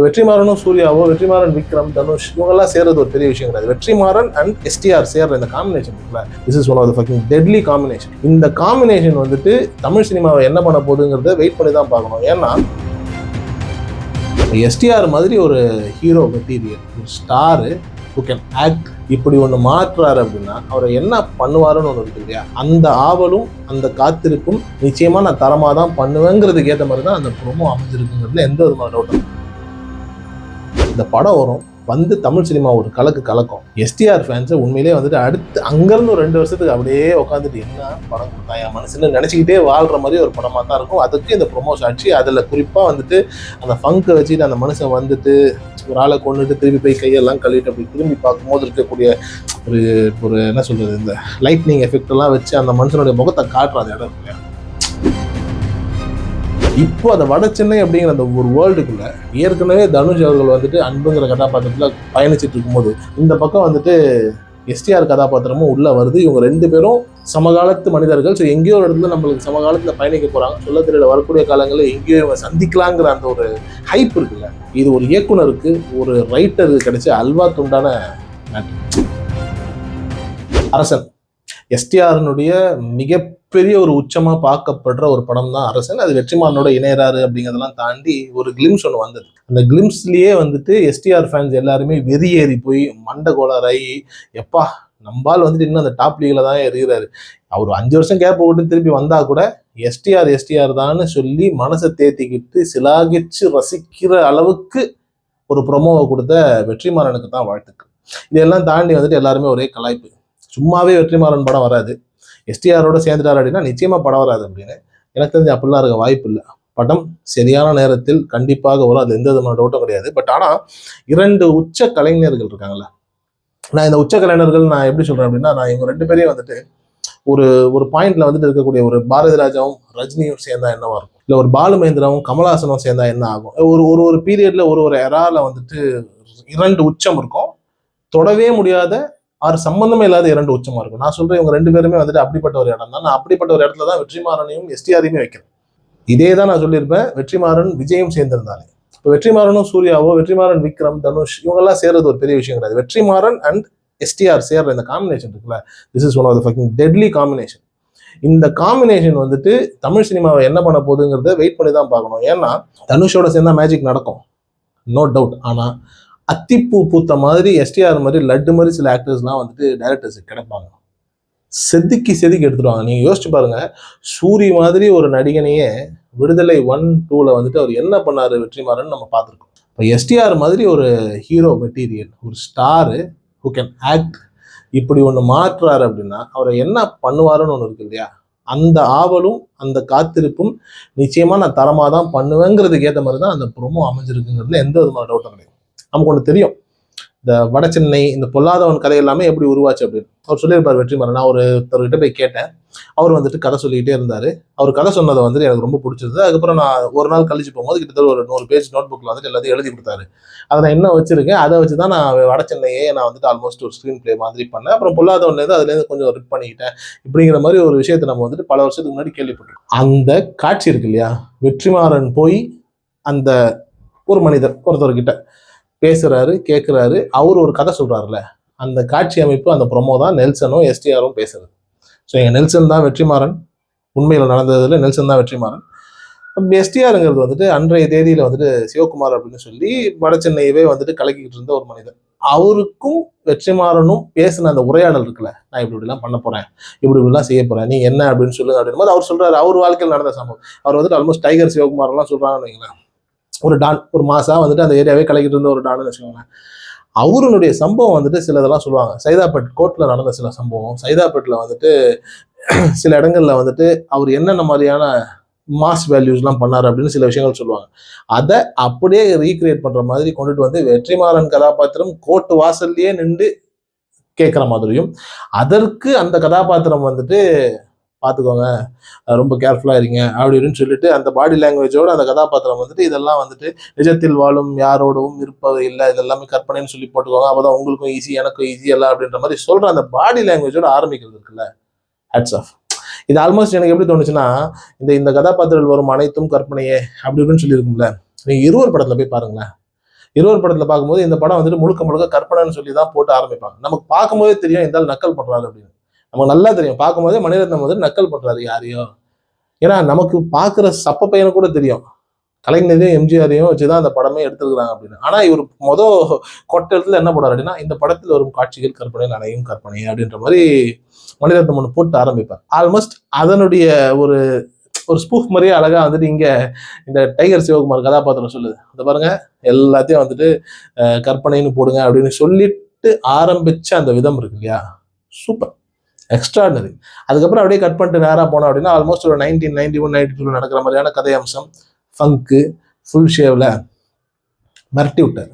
இப்போ வெற்றிமாறனும் சூர்யாவோ வெற்றிமாறன் விக்ரம் தனுஷ் இவங்கெல்லாம் சேர்றது ஒரு பெரிய விஷயம் கிடையாது. வெற்றிமாறன் அண்ட் எஸ்டிஆர் சேர்ற இந்த காம்பினேஷன் இருக்குல்ல this is one of the fucking deadly combination இந்த காம்பினேஷன் வந்துட்டு தமிழ் சினிமாவை என்ன பண்ண போகுதுங்கிறத வெயிட் பண்ணி தான் பார்க்கணும். ஏன்னா எஸ்டிஆர் மாதிரி ஒரு ஹீரோ மெட்டீரியல் ஒரு ஸ்டாரு ஹூ கேன் ஆக்ட் இப்படி ஒன்று மாற்றுறாரு அப்படின்னா அவரை என்ன பண்ணுவாருன்னு ஒன்று இருக்கு இல்லையா? அந்த ஆவலும் அந்த காத்திருப்பும் நிச்சயமாக நான் தரமாக தான் பண்ணுவேங்கிறதுக்கு ஏற்ற மாதிரி தான் அந்த ப்ரோமோ அமைஞ்சிருக்குங்கிறதுல எந்த விதமான டவுட்டும் இந்த படம் வரும் வந்து தமிழ் சினிமா ஒரு கலக்கு கலக்கும். எஸ்டிஆர் ஃபேன்ஸை உண்மையிலேயே வந்துட்டு அடுத்து அங்கேருந்து ஒரு ரெண்டு வருஷத்துக்கு அப்படியே உட்காந்துட்டு என்ன படம் என் மனசுன்னு நினச்சிக்கிட்டே வாழ்கிற மாதிரி ஒரு படமாக தான் இருக்கும். அதுக்கு இந்த ப்ரொமோஷன் ஆச்சு. அதில் குறிப்பாக வந்துட்டு அந்த ஃபங்கை வச்சுட்டு அந்த மனுஷன் வந்துட்டு ஒரு ஆளை கொண்டுட்டு திரும்பி போய் கையெல்லாம் கழுவிட்டு அப்படி திரும்பி பார்க்கும்போது இருக்கக்கூடிய ஒரு ஒரு என்ன சொல்கிறது இந்த லைட்னிங் எஃபெக்ட் எல்லாம் வச்சு அந்த மனுஷனுடைய முகத்தை காட்டுற அந்த இடம் இல்லையா? இப்போ அந்த வட சென்னை அப்படிங்கிற அந்த ஒரு வேர்ல்டுக்குள்ள ஏற்கனவே தனுஷ் அவர்கள் வந்துட்டு அன்புங்கிற கதாபாத்திரத்தில் பயணிச்சுட்டு இருக்கும்போது இந்த பக்கம் வந்துட்டு எஸ்டிஆர் கதாபாத்திரமும் உள்ளே வருது. இவங்க ரெண்டு பேரும் சமகாலத்து மனிதர்கள். ஸோ எங்கேயோ ஒரு இடத்துல நம்மளுக்கு சமகாலத்தில் பயணிக்க போகிறாங்க சொல்ல தெரியல வரக்கூடிய காலங்களில் எங்கேயோ இவங்க சந்திக்கலாங்கிற அந்த ஒரு ஹைப் இருக்குல்ல. இது ஒரு இயக்குனருக்கு ஒரு ரைட்டருக்கு கிடைச்ச அல்வா துண்டான matter. அரசன் எஸ்டிஆர்னுடைய மிகப்பெரிய ஒரு உச்சமா பார்க்கப்படுற ஒரு படம் தான் அரசன். அது வெற்றிமாறனோட இணையறாரு அப்படிங்கிறதெல்லாம் தாண்டி ஒரு கிளிம்ஸ் ஒன்று வந்தது. அந்த கிளிம்ஸ்லயே வந்துட்டு எஸ்டிஆர் ஃபேன்ஸ் எல்லாருமே வெறியேறி போய் மண்டை கோளாறாகி எப்பா நம்பால் வந்துட்டு இன்னும் அந்த டாப் லீக்ல தான் இருக்கிறாரு. அவர் அஞ்சு வருஷம் கேப் போட்டு திருப்பி வந்தா கூட எஸ்டிஆர் எஸ்டிஆர் தான் சொல்லி மனசை தேத்திக்கிட்டு சிலாகிச்சு ரசிக்கிற அளவுக்கு ஒரு ப்ரொமோவை கொடுத்த வெற்றிமாறனுக்கு தான் வாழ்த்துக்கள். இதெல்லாம் தாண்டி வந்துட்டு எல்லாருமே ஒரே கலாய்ப்பு. சும்மாவே வெற்றிமாறன் படம் வராது. எஸ்டிஆரோட சேர்ந்துட்டார் அப்படின்னா நிச்சயமா படம் வராது அப்படின்னு எனக்கு தெரிஞ்சு அப்படிலாம் இருக்க வாய்ப்பு இல்லை. படம் சரியான நேரத்தில் கண்டிப்பாக வரும். அது எந்த விதமான டவுட்டும் கிடையாது. பட் ஆனால் இரண்டு உச்ச கலைஞர்கள் இருக்காங்கல்ல. நான் இந்த உச்ச கலைஞர்கள் நான் எப்படி சொல்றேன் அப்படின்னா நான் இவங்க ரெண்டு பேரையும் வந்துட்டு ஒரு ஒரு பாயிண்ட்ல வந்துட்டு இருக்கக்கூடிய ஒரு பாரதி ராஜாவும் ரஜினியும் சேர்ந்தா என்னவா இருக்கும்? இல்லை ஒரு பாலு மகேந்திராவும் கமலஹாசனும் சேர்ந்தா என்ன ஆகும்? ஒரு ஒரு ஒரு பீரியட்ல ஒரு ஒரு எரால வந்துட்டு இரண்டு உச்சம் இருக்கும். தொடவே முடியாத ஆறு சம்பந்தமே இல்லாத இரண்டு உச்சமா இருக்கும். நான் சொல்றேன் இவங்க ரெண்டு பேருமே வந்துட்டு அப்படிப்பட்ட ஒரு இடம் தான். நான் அப்படிப்பட்ட ஒரு இடத்துல தான் வெற்றிமாறனையும் எஸ்டிஆரையுமே வைக்கிறேன். இதே தான் நான் சொல்லியிருப்பேன் வெற்றிமாறன் விஜயும் சேர்ந்திருந்தாலே. இப்போ வெற்றிமாறனும் சூர்யாவோ வெற்றிமாறன் விக்ரம் தனுஷ் இவங்கெல்லாம் சேர்றது ஒரு பெரிய விஷயம் கிடையாது. வெற்றிமாறன் அண்ட் எஸ்டிஆர் சேர்ற இந்த காம்பினேஷன் இருக்குல்ல this is one of the fucking deadly combination இந்த காம்பினேஷன் வந்துட்டு தமிழ் சினிமாவை என்ன பண்ண போகுதுங்கிறத வெயிட் பண்ணி தான் பார்க்கணும். ஏன்னா தனுஷோட சேர்ந்தா மேஜிக் நடக்கும். நோ டவுட் ஆனால் அத்திப்பூ பூத்த மாதிரி எஸ்டிஆர் மாதிரி லட்டு மாதிரி சில ஆக்டர்ஸ்லாம் வந்துட்டு டைரக்டர்ஸ் கிடைப்பாங்க. செதுக்கி செதுக்கி எடுத்துருவாங்க நீங்கள் யோசிச்சு பாருங்க. சூரி மாதிரி ஒரு நடிகனையே விடுதலை ஒன் டூவில் வந்துட்டு அவர் என்ன பண்ணாரு? வெற்றிமாறன் நம்ம பார்த்துருக்கோம். இப்போ எஸ்டிஆர் மாதிரி ஒரு ஹீரோ மெட்டீரியல் ஒரு ஸ்டாரு ஹூ கேன் ஆக்ட் இப்படி ஒன்று மாற்றுறாரு அப்படின்னா அவரை என்ன பண்ணுவாருன்னு ஒன்று இருக்கு இல்லையா? அந்த ஆவலும் அந்த காத்திருப்பும் நிச்சயமாக நான் தரமாக தான் பண்ணுவேங்கிறதுக்கு ஏற்ற மாதிரி தான் அந்த ப்ரொமோ அமைஞ்சிருக்குங்கிறதுல எந்த விதமான டவுட்டும் கிடையாது. நமக்கு ஒன்று தெரியும். இந்த வட சென்னை இந்த பொல்லாதவன் கதை எல்லாமே எப்படி உருவாச்சு அப்படின்னு. அவர் சொல்லியிருப்பார் வெற்றிமாறன். நான் ஒருத்தர்கிட்ட போய் கேட்டேன். அவர் வந்துட்டு கதை சொல்லிக்கிட்டே இருந்தார். அவர் கதை சொன்னதை வந்துட்டு எனக்கு ரொம்ப பிடிச்சிருந்தது. அதுக்கப்புறம் நான் ஒரு நாள் கழிச்சு போகும்போது கிட்டத்தட்ட ஒரு நூறு பேஜ் நோட் புக்கில் வந்துட்டு எல்லாத்தையும் எழுதி கொடுத்தாரு. அதை நான் என்ன வச்சிருக்கேன்? அதை வச்சு தான் நான் வட சென்னையே நான் வந்துட்டு ஆல்மோஸ்ட் ஒரு ஸ்க்ரீன் ப்ளே மாதிரி பண்ணேன். அப்புறம் பொல்லாதவன்லேருந்து அதுலேருந்து கொஞ்சம் ரிப் பண்ணிக்கிட்டேன். இப்படிங்கிற மாதிரி ஒரு விஷயத்தை நம்ம வந்துட்டு பல வருஷத்துக்கு முன்னாடி கேள்விப்பட்டோம் அந்த காட்சி இருக்கு இல்லையா? வெற்றிமாறன் போய் அந்த ஒரு மனிதர் ஒருத்தர்கிட்ட பேசுறாரு கேட்குறாரு அவர் ஒரு கதை சொல்கிறாருல்ல அந்த காட்சி அமைப்பு அந்த ப்ரொமோ தான் நெல்சனும் எஸ்டிஆரும் பேசுறது. ஸோ எங்கள் நெல்சன் தான் வெற்றிமாறன். உண்மையில் நடந்ததுல நெல்சன் தான் வெற்றிமாறன். எஸ்டிஆருங்கிறது வந்துட்டு அன்றைய தேதியில் வந்துட்டு சிவகுமார் அப்படின்னு சொல்லி வட சென்னையவே வந்துட்டு கலக்கிக்கிட்டு இருந்த ஒரு மனிதன். அவருக்கும் வெற்றிமாறனும் பேசின அந்த உரையாடல் இருக்குல்ல. நான் இப்படி இப்படிலாம் பண்ண போறேன். இப்படி இப்படிலாம் செய்ய போறேன். நீ என்ன அப்படின்னு சொல்லுங்க அப்படின்னு போது அவர் சொல்றாரு அவர் வாழ்க்கையில் நடந்த சம்பவம். அவர் வந்துட்டு ஆல்மோஸ்ட் டைகர் சிவகுமார்லாம் சொல்கிறாங்கன்னு வைங்களேன். ஒரு டான் ஒரு மாசா வந்துட்டு அந்த ஏரியாவே கலக்கிட்டு இருந்த ஒரு டான்னு வச்சுக்கோங்களேன். அவருடைய சம்பவம் வந்துட்டு சிலதெல்லாம் சொல்லுவாங்க. சைதாப்பேட் கோர்ட்ல நடந்த சில சம்பவம். சைதாப்பேட்ல வந்துட்டு சில இடங்கள்ல வந்துட்டு அவர் என்னென்ன மாதிரியான மாஸ் வேல்யூஸ்லாம் பண்ணார் அப்படின்னு சில விஷயங்கள் சொல்லுவாங்க. அதை அப்படியே ரீக்ரியேட் பண்ற மாதிரி கொண்டுட்டு வந்து வெற்றிமாறன் கதாபாத்திரம் கோர்ட்டு வாசல்லையே நின்று கேட்குற மாதிரியும் அதற்கு அந்த கதாபாத்திரம் வந்துட்டு பார்த்துக்கோங்க ரொம்ப கேர்ஃபுல்லாக இருங்க. அப்படி இப்படின்னு சொல்லிட்டு அந்த பாடி லாங்குவேஜோட அந்த கதாபாத்திரம் வந்துட்டு இதெல்லாம் வந்துட்டு நிஜத்தில் வாழும் யாரோடவும் இருப்பது இல்லை. இதெல்லாமே கற்பனைன்னு சொல்லி போட்டுக்கோங்க. அப்பதான் உங்களுக்கும் ஈஸி எனக்கும் ஈஸி எல்லாம் அப்படின்ற மாதிரி சொல்கிற அந்த பாடி லாங்குவேஜோட ஆரம்பிக்கிறது இருக்குல்ல. ஹட்ஸ் ஆஃப் இது ஆல்மோஸ்ட் எனக்கு எப்படி தோணுச்சுன்னா இந்த இந்த கதாபாத்திரங்கள் வரும் அனைத்தும் கற்பனையே அப்படி இப்படின்னு சொல்லியிருக்கும்ல. நீங்கள் இருவர் படத்தில் போய் பாருங்களேன். இருவர் படத்தில் பார்க்கும்போது இந்த படம் வந்துட்டு முழுக்க முழுக்க கற்பனைன்னு சொல்லி தான் போட்டு ஆரம்பிப்பாங்க. நமக்கு பார்க்கும்போதே தெரியும் இந்த நக்கல் பண்ணுறாரு அப்படின்னு. நமக்கு நல்லா தெரியும். பார்க்கும்போதே மணிரத்னம் வந்து நக்கல் பண்ணுறாரு யாரையோ. ஏன்னா நமக்கு பார்க்குற சப்ப பையனை கூட தெரியும். கலைஞரையும் எம்ஜிஆரையும் வச்சுதான் அந்த படமே எடுத்துருக்குறாங்க அப்படின்னு. ஆனா இவர் மொத கொட்ட இடத்துல என்ன பண்றாரு அப்படின்னா இந்த படத்தில் வரும் காட்சிகள் கற்பனை நனையும் கற்பனை அப்படின்ற மாதிரி மணிரத்னம் ஒன்று போட்டு ஆரம்பிப்பார். ஆல்மோஸ்ட் அதனுடைய ஒரு ஒரு ஸ்பூஃப் மாதிரியே அழகாக வந்துட்டு இங்கே இந்த டைகர் சிவகுமார் கதாபாத்திரம் சொல்லுது. அந்த பாருங்க. எல்லாத்தையும் வந்துட்டு கற்பனைன்னு போடுங்க அப்படின்னு சொல்லிட்டு ஆரம்பிச்ச அந்த விதம் இருக்கு இல்லையா? சூப்பர். எக்ஸ்ட்ராடனரி அதுக்கப்புறம் அப்படியே கட் பண்ணிட்டு நேராக போனோம் அப்படின்னா ஆல்மோஸ்ட் ஒரு nineteen ninety one ninety two நடக்கிற மாதிரியான கதை அம்சம் ஃபங்க்கு ஃபுல் ஷேவில் மிரட்டி விட்டார்.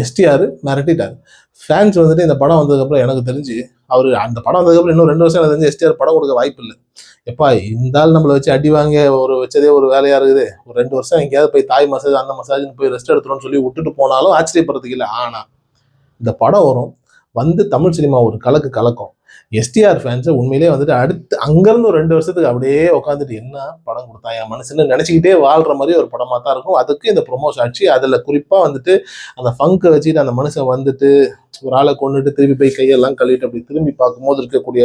எஸ்டிஆர் மிரட்டிட்டார். ஃபேன்ஸ் வந்துட்டு இந்த படம் வந்ததுக்கப்புறம் எனக்கு தெரிஞ்சு அவர் அந்த படம் வந்ததுக்கப்புறம் இன்னும் ரெண்டு வருஷம் எனக்கு தெரிஞ்சு எஸ்டிஆர் படம் கொடுக்க வாய்ப்பு இல்லை. எப்பா இந்த ஆள் நம்மளை வச்சு அடி வாங்க ஒரு வச்சதே ஒரு வேலையா இருக்குது. ஒரு ரெண்டு வருஷம் எங்கேயாவது போய் தாய் மசாஜ் அந்த மசாஜ்னு போய் ரெஸ்ட் எடுத்துருன்னு சொல்லி விட்டுட்டு போனாலும் ஆச்சரியப்படுறதுக்கு இல்லை. ஆனா இந்த படம் வரும். வந்து தமிழ் சினிமா ஒரு கலக்கு கலக்கும். எஸ்டிஆர் ஃபேன்ஸை உண்மையிலேயே வந்துட்டு அடுத்து அங்கேருந்து ஒரு ரெண்டு வருஷத்துக்கு அப்படியே உட்காந்துட்டு என்ன படம் கொடுத்தா என் மனசுன்னு நினச்சிக்கிட்டே வாழ்கிற மாதிரி ஒரு படமாக தான் இருக்கும். அதுக்கு இந்த ப்ரொமோஷன் ஆச்சு. அதில் குறிப்பாக வந்துட்டு அந்த ஃபங்கை வச்சுட்டு அந்த மனுஷன் வந்துட்டு ஒரு ஆளை கொண்டுட்டு திரும்பி போய் கையெல்லாம் கழுவிட்டு அப்படி திரும்பி பார்க்கும்போது இருக்கக்கூடிய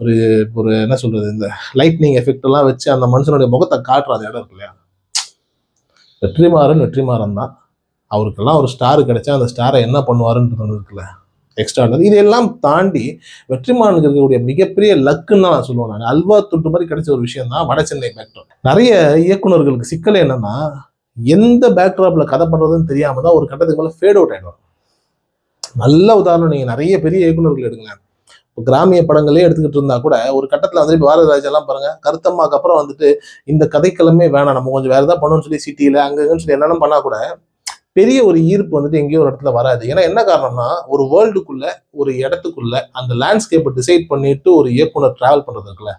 ஒரு ஒரு என்ன சொல்கிறது இந்த லைட்னிங் எஃபெக்ட் எல்லாம் வச்சு அந்த மனுஷனுடைய முகத்தை காட்டுற அந்த இடம் இருக்கு இல்லையா? வெற்றிமாறன் வெற்றிமாறன் தான். அவருக்கெல்லாம் ஒரு ஸ்டார் கிடைச்சா அந்த ஸ்டாரை என்ன பண்ணுவாருன்றது ஒன்று இருக்குல்ல. எக்ஸ்ட்ரா இதெல்லாம் தாண்டி வெற்றிமாறனுக்கு இருக்கக்கூடிய மிகப்பெரிய லக்குன்னு தான் நான் சொல்லுவேன் நான். அல்வா துட்டு மாதிரி கிடைச்ச ஒரு விஷயம் தான் வட சென்னை பேக்ட்ராப் நிறைய இயக்குனர்களுக்கு சிக்கல் என்னன்னா எந்த பேக்ட்ராப்பில் கதை பண்றதுன்னு தெரியாம தான் ஒரு கட்டத்துக்கு மேலே ஃபேட் அவுட் ஆயிடும் நல்ல உதாரணம் நீங்க நிறைய பெரிய இயக்குனர்கள் எடுங்களேன். இப்போ கிராமிய படங்களே எடுத்துக்கிட்டு இருந்தா கூட ஒரு கட்டத்தில் வந்து இப்போ பாரதிராஜ் பாருங்க கருத்தம்மாக்கு அப்புறம் வந்துட்டு இந்த கதைக்களமே வேணாம் நம்ம கொஞ்சம் வேறு ஏதாவது பண்ணணும்னு சொல்லி சிட்டியில் அங்கங்கன்னு சொல்லி என்னென்ன பண்ணால் கூட பெரிய ஒரு ஈர்ப்பு வந்துட்டு எங்கேயோ ஒரு இடத்துல வராது. ஏன்னா என்ன காரணம்னா ஒரு வேர்ல்டுக்குள்ள ஒரு இடத்துக்குள்ள அந்த லேண்ட்ஸ்கேப்பை டிசைட் பண்ணிட்டு ஒரு இயக்குனர் டிராவல் பண்றது இருக்குல்ல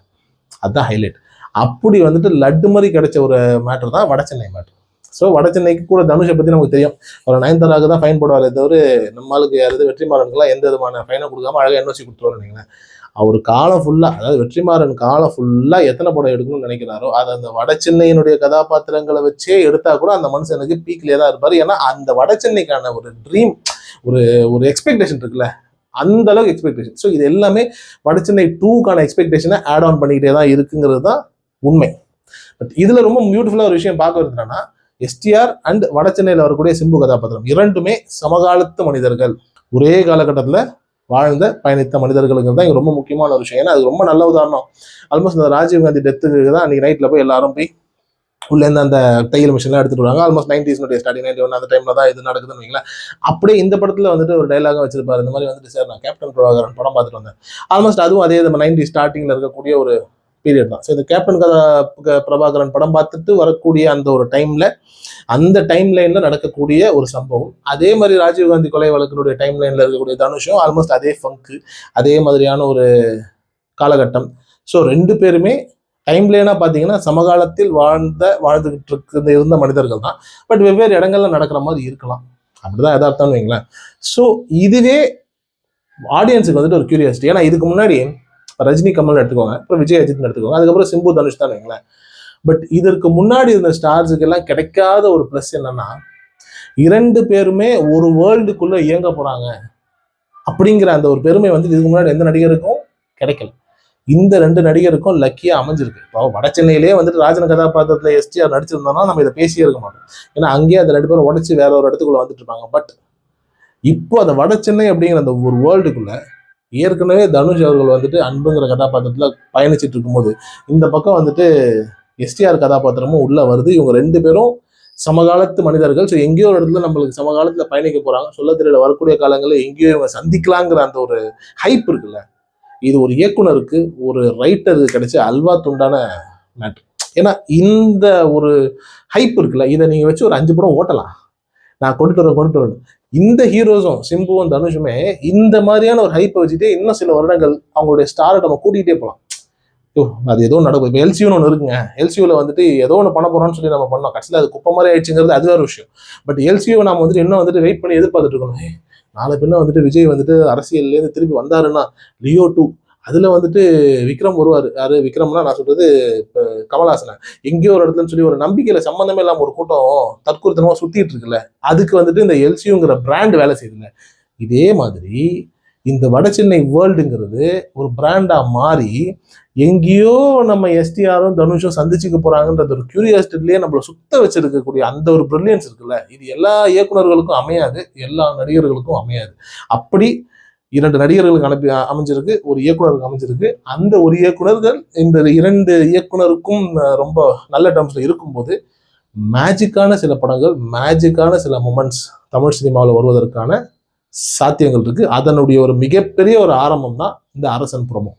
அதுதான் ஹைலைட் அப்படி வந்துட்டு லட்டு மாதிரி கிடைச்ச ஒரு மேட்டர் தான் வட சென்னை மேட்டர் ஸோ வட சென்னைக்கு கூட தனுஷை பத்தி நமக்கு தெரியும். ஒரு நயன்தாராக்கு தான் ஃபைன் போடுவார் தவிர நம்மளுக்கு யாராவது வெற்றிமாறனுக்குலாம் எந்த விதமான ஃபைனை கொடுக்காம அழகாக என்ஓசி கொடுத்துருவோம் நினைக்கிறேன் அவர் காலம் ஃபுல்லாக அதாவது வெற்றிமாறன் காலம் ஃபுல்லாக எத்தனை படம் எடுக்கணும்னு நினைக்கிறாரோ அது அந்த வட சென்னையினுடைய கதாபாத்திரங்களை வச்சே எடுத்தா கூட அந்த மனுஷனுக்கு பீக்லேயே தான் இருப்பார். ஏன்னா அந்த வட சென்னைக்கான ஒரு ட்ரீம் ஒரு ஒரு எக்ஸ்பெக்டேஷன் இருக்குல்ல அந்த அளவுக்கு எக்ஸ்பெக்டேஷன் ஸோ இது எல்லாமே வட சென்னை டூக்கான எக்ஸ்பெக்டேஷனை ஆட் ஆன் பண்ணிக்கிட்டே தான் இருக்குங்கிறது தான் உண்மை. பட் இதில் ரொம்ப பியூட்டிஃபுல்லாக ஒரு விஷயம் பார்க்க என்னன்னா எஸ்டிஆர் அண்ட் வட சென்னையில் வரக்கூடிய சிம்பு கதாபாத்திரம் இரண்டுமே சமகாலத்து மனிதர்கள். ஒரே காலகட்டத்தில் வாழ்ந்த பயணித்த மனிதர்களுக்கு தான் ரொம்ப முக்கியமான ஒரு விஷயம். ஏன்னா அது ரொம்ப நல்ல உதாரணம். ஆல்மோஸ்ட் இந்த ராஜீவ் காந்தி டெத்துக்கு தான் அன்றைக்கி நைட்ல போய் எல்லாரும் போய் உள்ளேருந்து அந்த தையல் மிஷின்லாம் எடுத்துட்டு வராங்க ஆல்மோஸ்ட் நைன்டிஸ்னுடைய ஸ்டார்டிங் நைன்டி ஒன் அந்த டைமில் தான் இது நடக்குதுன்னு வைங்களேன். அப்படியே இந்த படத்தில் வந்துட்டு ஒரு டைலாக வச்சிருப்பாரு. இந்த மாதிரி வந்துட்டு சார் நான் கேப்டன் பிரபாகரன் படம் பார்த்துட்டு வந்தேன். ஆல்மோஸ்ட் அதுவும் அதே நம்ம நைன்டி ஸ்டார்டிங்கில் இருக்கக்கூடிய ஒரு பீரியட் தான். ஸோ இந்த கேப்டன் கதா க- பிரபாகரன் படம் பார்த்துட்டு வரக்கூடிய அந்த ஒரு டைம்ல அந்த டைம் லைன்ல நடக்கக்கூடிய ஒரு சம்பவம். அதே மாதிரி ராஜீவ்காந்தி கொலை வழக்கினுடைய டைம் லைன்ல இருக்கக்கூடிய தனுஷும் ஆல்மோஸ்ட் அதே ஃபங்கு அதே மாதிரியான ஒரு காலகட்டம். ஸோ ரெண்டு பேருமே டைம் லைனாக பார்த்தீங்கன்னா சமகாலத்தில் வாழ்ந்த வாழ்ந்துகிட்டு இருக்கு இருந்த மனிதர்கள் தான். பட் வெவ்வேறு இடங்கள்ல நடக்கிற மாதிரி இருக்கலாம். அப்படிதான் எதார்த்தம்னு வைங்களேன். ஸோ இதுவே ஆடியன்ஸுக்கு வந்துட்டு ஒரு கியூரியாசிட்டி ஏன்னா இதுக்கு முன்னாடி ரஜினி கமல் எடுத்துக்கோங்க அப்புறம் விஜய் அஜித் எடுத்துக்கோங்க. அதுக்கப்புறம் சிம்பு தனுஷ் தான் வைங்களேன். பட் இதற்கு முன்னாடி இருந்த ஸ்டார்ஸுக்கு எல்லாம் கிடைக்காத ஒரு ப்ளஸ் என்னன்னா இரண்டு பேருமே ஒரு வேர்ல்டுக்குள்ள இயங்க போறாங்க. அப்படிங்கிற அந்த ஒரு பெருமை வந்து இதுக்கு முன்னாடி எந்த நடிகருக்கும் கிடைக்கல. இந்த ரெண்டு நடிகருக்கும் லக்கியா அமைஞ்சிருக்கு. இப்போ வட சென்னையிலேயே வந்துட்டு ராஜன் கதாபாத்திரத்தில் எஸ்டிஆர் நடிச்சிருந்தோம்னா நம்ம இதை பேசியே இருக்க மாட்டோம். ஏன்னா அங்கேயே அந்த ரெண்டு பேரும் உடச்சி வேற ஒரு இடத்துக்குள்ள வந்துட்டு இருப்பாங்க. பட் இப்போ அந்த வட சென்னை அப்படிங்கிற அந்த ஒரு வேர்ல்டுக்குள்ள ஏற்கனவே தனுஷ் அவர்கள் வந்துட்டு அன்புங்கிற கதாபாத்திரத்தில் பயணிச்சிட்டு இருக்கும்போது இந்த பக்கம் வந்துட்டு எஸ்டிஆர் கதாபாத்திரமும் உள்ளே வருது. இவங்க ரெண்டு பேரும் சமகாலத்து மனிதர்கள். ஸோ எங்கேயோ ஒரு இடத்துல நம்மளுக்கு சமகாலத்தில் பயணிக்க போகிறாங்க சொல்ல தெரியல வரக்கூடிய காலங்களில் எங்கேயோ இவங்க சந்திக்கலாங்கிற அந்த ஒரு ஹைப் இருக்குல்ல. இது ஒரு இயக்குனருக்கு ஒரு ரைட்டருக்கு கிடைச்ச அல்வா துண்டான மேட்ரு ஏன்னா இந்த ஒரு ஹைப் இருக்குல்ல. இதை நீங்கள் வச்சு ஒரு அஞ்சு படம் ஓட்டலாம். நான் கொண்டுட்டு வரேன் கொண்டுட்டு வரேன் இந்த ஹீரோஸும் சிம்புவும் தனுஷுமே இந்த மாதிரியான ஒரு ஹைப்பை வச்சுட்டு இன்னும் சில வருடங்கள் அவங்களுடைய ஸ்டாரை நம்ம கூட்டிகிட்டே போகலாம் ஐயோ அது ஏதோ நடக்கும். இப்போ எல்சியூன்னு ஒன்று இருக்குங்க. எல்சியூவில் வந்துட்டு ஏதோ ஒன்று பண்ண போகிறோம்னு சொல்லி நம்ம பண்ணோம். கடைசியில் அது குப்பை மாதிரி ஆயிடுச்சுங்கிறது அது வேறு விஷயம். பட் எல்சியூவை நம்ம வந்துட்டு இன்னும் வந்துட்டு வெயிட் பண்ணி எதிர்பார்த்துட்டு இருக்கணும். நாலு நாளை பின்ன வந்துட்டு விஜய் வந்துட்டு அரசியல்லேருந்து திருப்பி வந்தாருன்னா லியோ டூ அதுல வந்துட்டு விக்ரம் வருவார். யாரு? விக்ரம்னா நான் சொல்றது இப்போ கமல்ஹாசன. எங்கேயோ ஒரு இடத்துலன்னு சொல்லி ஒரு நம்பிக்கையில சம்மந்தமே இல்லாம ஒரு கூட்டம் தற்கொலைத்தனமா சுத்திட்டு இருக்குல்ல அதுக்கு வந்துட்டு இந்த எல்சியுங்கிற பிராண்ட் வேலை செய்யுதுல்ல இதே மாதிரி இந்த வட சென்னை வேர்ல்டுங்கிறது ஒரு பிராண்டா மாறி எங்கேயோ நம்ம எஸ்டிஆரும் தனுஷும் சந்திச்சுக்க போறாங்கன்றது ஒரு கியூரியாசிட்டிலேயே நம்மளை சுத்த வச்சிருக்கக்கூடிய அந்த ஒரு ப்ரில்லியன்ஸ் இருக்குல்ல. இது எல்லா இயக்குனர்களுக்கும் அமையாது எல்லா நடிகர்களுக்கும் அமையாது. அப்படி இரண்டு நடிகர்களுக்கு அனுப்பி அமைஞ்சிருக்கு ஒரு இயக்குனருக்கு அமைஞ்சிருக்கு. அந்த ஒரு இயக்குனர்கள் இந்த இரண்டு இயக்குனருக்கும் ரொம்ப நல்ல டேர்ம்ஸ்ல இருக்கும்போது மேஜிக்கான சில படங்கள் மேஜிக்கான சில மூமெண்ட்ஸ் தமிழ் சினிமாவில் வருவதற்கான சாத்தியங்கள் இருக்கு. அதனுடைய ஒரு மிகப்பெரிய ஒரு ஆரம்பம் தான் இந்த அரசன் புறமும்